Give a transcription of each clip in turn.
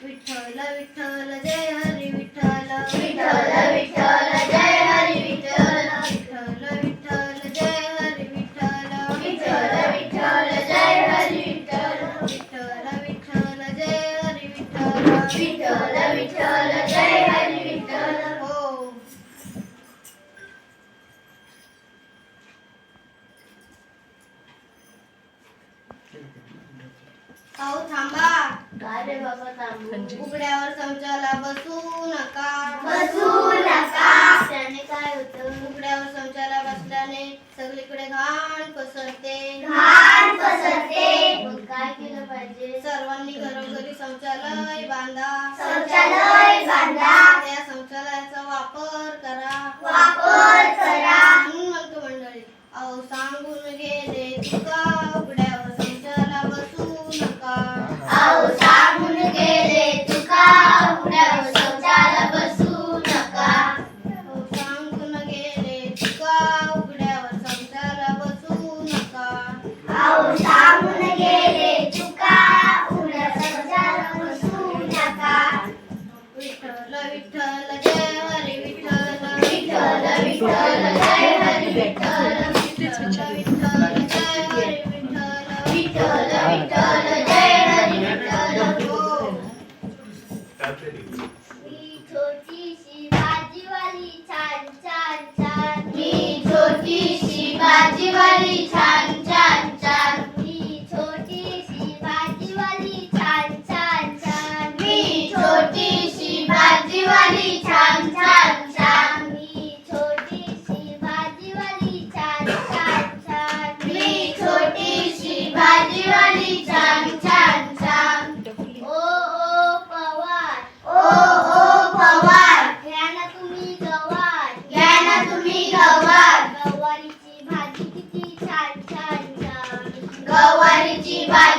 Ricola, Ricola, Deo. म्हणजे? उघड्यावर शौचाला बसू नका बसू नका त्याने काय उघड्यावर शौचाला बसल्याने सगळीकडे घाण पसरते. घाण पसरते. मग काय केलं पाहिजे? सर्वांनी घरोघरी शौचालय बांधा. शौचालय बांधा. त्या शौचालयाचा वापर करा. वापर करा. Bye.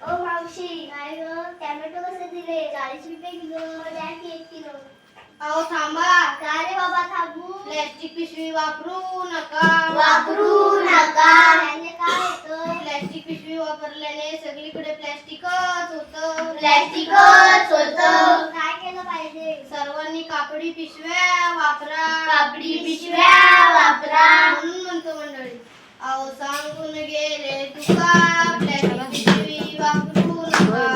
ओ मावशी नाही ग टॅमॅटो कसे दिले चाळीस रुपये किलो एक किलो अहो थांबा. का रे बाबा थांबू प्लॅस्टिक पिशवी वापरू नका. वापरू नका त्याने काय होतं प्लॅस्टिक पिशवी वापरल्याने सगळीकडे प्लॅस्टिकच होतं. प्लॅस्टिकच होतं. काय केलं पाहिजे सर्वांनी कापडी पिशव्या वापरा. आपली पिशव्या वापरा. म्हणून म्हणतो मंडळी अहो सांगून गेले तुका आपल्या पिशवी वापरू नका.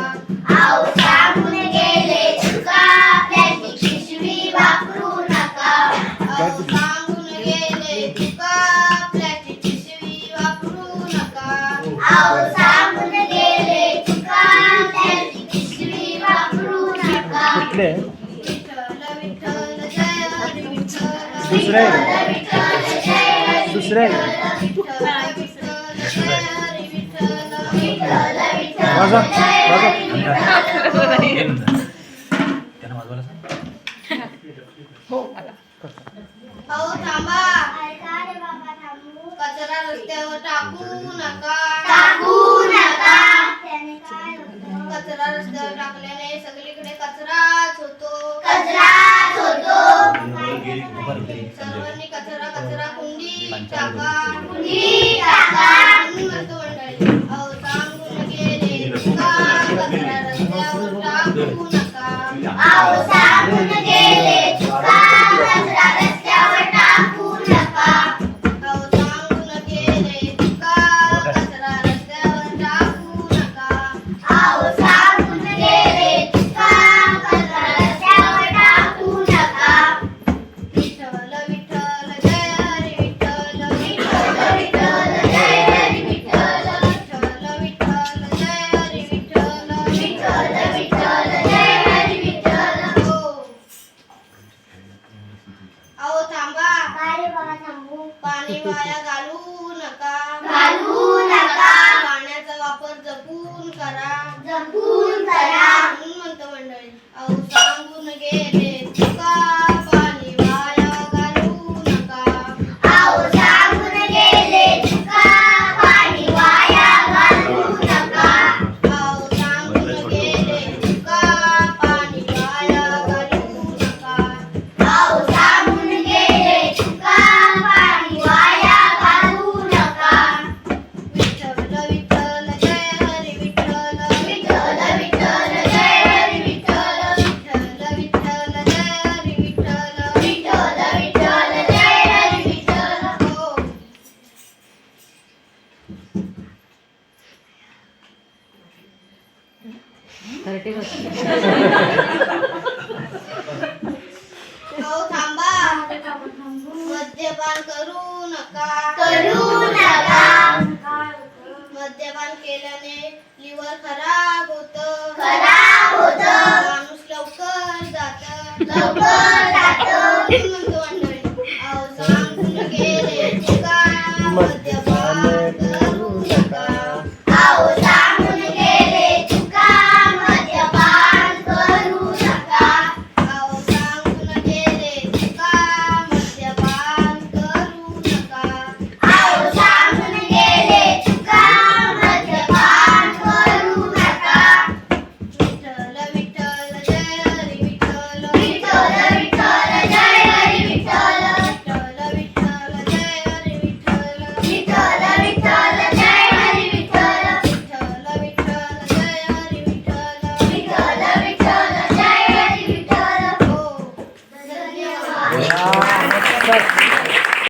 अहो सांगून गेले तुका आपल्या पिशवी वापरू नका. अहो सांगून गेले तुका आपल्या पिशवी वापरू नका. अहो दुसरे दुसरे वाजवा वाजवायला हो. कचरा रस्त्यावर टाकू नका. कचरा रस्त्यावर टाकल्याने सगळीकडे कचराच होतो. कचराच होतो. Paulo, sapo अहो थांबा. मद्यपान करू नका. करू नका.